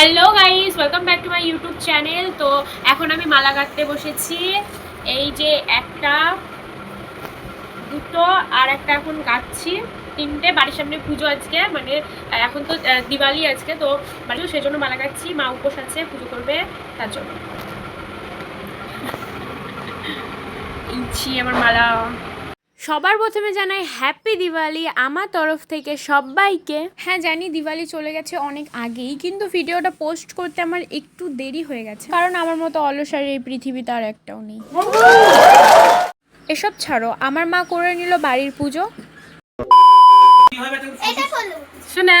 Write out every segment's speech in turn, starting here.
Hello guys welcome back to my YouTube channel তো এখন আমি মালা কাটতে বসেছি। এই যে একটা, দুটো আর একটা এখন গাচ্ছি তিনটে, বাড়ির সামনে পুজো আজকে মানে এখন তো দিওয়ালি আজকে, তো বাড়ি সেই জন্য মালা কাটছি। মা উপোস আছে, পুজো করবে, তার জন্য। ইচ্ছি আমার মালা। সবার প্রথমে জানাই হ্যাপি দিওয়ালি আমার তরফ থেকে সবাইকে। হ্যাঁ জানি দিওয়ালি চলে গেছে অনেক আগেই কিন্তু ভিডিওটা পোস্ট করতে আমার একটু দেরি হয়ে গেছে। কারণ আমার মতো অলসার এই পৃথিবীতে আর একটাও নেই। এসব ছাড়ো আমার মা করে নিল বাড়ির পুজো। শোনা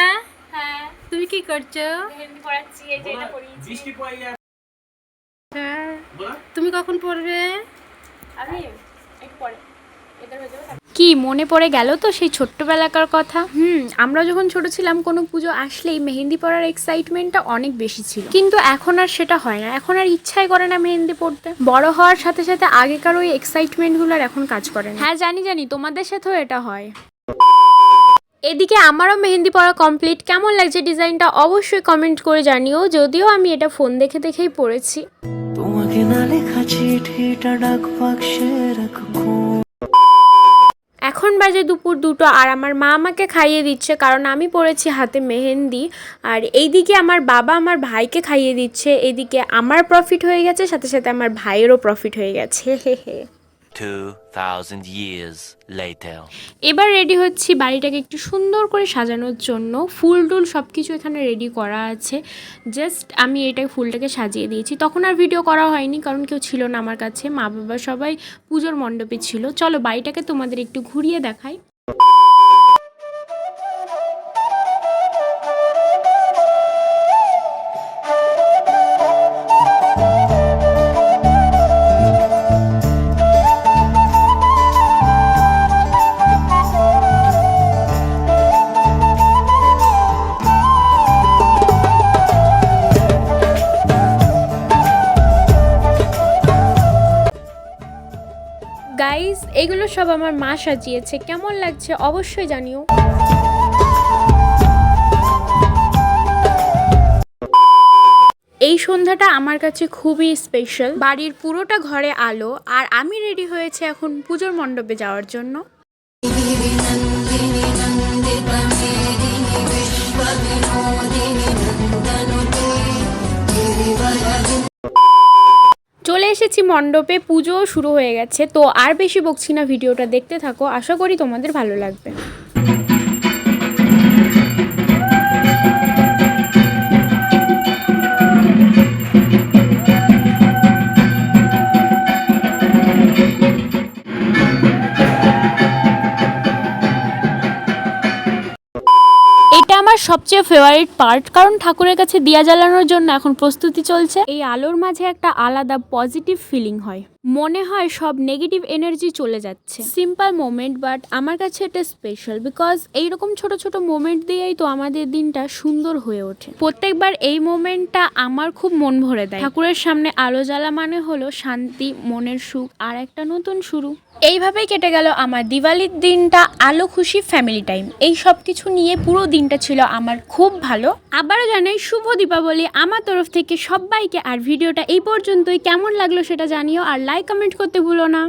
হ্যাঁ। তুমি কি করছ? মেহেন্দি পড়াচ্ছি এই যে এটা পরিয়েছি। বৃষ্টি পড়ে যায় হ্যাঁ। তুমি কখন পড়বে? আমি একটু পরে। কি মনে পড়ে গেল তো সেই ছোট্টবেলাকার কথা? হুম, আমরা যখন ছোট ছিলাম, কোনো পুজো আসলেই মেহেন্দি পড়ার এক্সাইটমেন্টটা অনেক বেশি ছিল। কিন্তু এখন আর সেটা হয় না। এখন আর ইচ্ছাই করে না মেহেন্দি পড়তে বড় হওয়ার সাথে সাথে আগেকার ওই এক্সাইটমেন্টগুলো আর এখন কাজ করে না। হ্যাঁ জানি জানি, তোমাদের সাথেও এটা হয়। এদিকে আমারও মেহেন্দি পড়া কমপ্লিট কেমন লাগছে ডিজাইনটা? অবশ্যই কমেন্ট করে জানিও। যদিও আমি এটা ফোন দেখে দেখেই পড়েছি তোমাকে না লেখা চিঠিটা ডাক বাক্সে রাখব এখন বাজে দুপুর দুটো আর আমার মা আমাকে খাইয়ে দিচ্ছে কারণ আমি পড়েছি হাতে মেহেন্দি। আর এইদিকে আমার বাবা আমার ভাইকে খাইয়ে দিচ্ছে এদিকে আমার প্রফিট হয়ে গেছে, সাথে সাথে আমার ভাইয়েরও প্রফিট হয়ে গেছে। হে হে 2,000 years later. এবার রেডি হচ্ছি বাড়িটাকে একটু সুন্দর করে সাজানোর জন্য। ফুল টুল সব কিছু এখানে রেডি করা আছে। জাস্ট আমি এটা ফুলটাকে সাজিয়ে দিয়েছি। তখন আর ভিডিও করা হয়নি কারণ কেউ ছিল না আমার কাছে। মা বাবা সবাই পুজোর মণ্ডপে ছিল। চলো বাড়িটাকে তোমাদের একটু ঘুরিয়ে দেখাই। গাইস এগুলো সব আমার মা সাজিয়েছে। কেমন লাগছে অবশ্যই জানিও। এই সন্ধ্যাটা আমার কাছে খুবই স্পেশাল বাড়ির পুরোটা ঘরে আলো, আর আমি রেডি হয়েছে এখন পুজোর মণ্ডপে যাওয়ার জন্য। এসেছি মণ্ডপে পুজো শুরু হয়ে গেছে, তো আর বেশি বকছি না ভিডিওটা দেখতে থাকো, আশা করি তোমাদের ভালো লাগবে। সবচেয়ে ফেভারিট পার্ট কারণ ঠাকুরের কাছে দিয়া জ্বালানোর জন্য এখন প্রস্তুতি চলছে। এই আলোর মাঝে একটা আলাদা পজিটিভ ফিলিং হয়। মনে হয় সব নেগেটিভ এনার্জি চলে যাচ্ছে। সিম্পল মোমেন্ট বাট আমার কাছে এটা স্পেশাল বিকজ এইরকম ছোট ছোট মোমেন্ট দিয়েই তো আমাদের দিনটা সুন্দর হয়ে ওঠে। প্রত্যেকবার এই মোমেন্টটা আমার খুব মন ভরে দেয়। ঠাকুরের সামনে আলো জ্বালা মানে হলো শান্তি, মনের সুখ আর একটা নতুন শুরু। এইভাবেই কেটে গেল আমার দিওয়ালির দিনটা, আলো, খুশি ফ্যামিলি টাইম এই সব কিছু নিয়ে পুরো দিনটা ছিল আমার খুব ভালো। আবারও জানাই শুভ দীপাবলি। আমার তরফ থেকে সবাইকে আর ভিডিওটা এই পর্যন্তই। কেমন লাগল সেটা জানিও আর লাইক কমেন্ট করতে ভুলো না।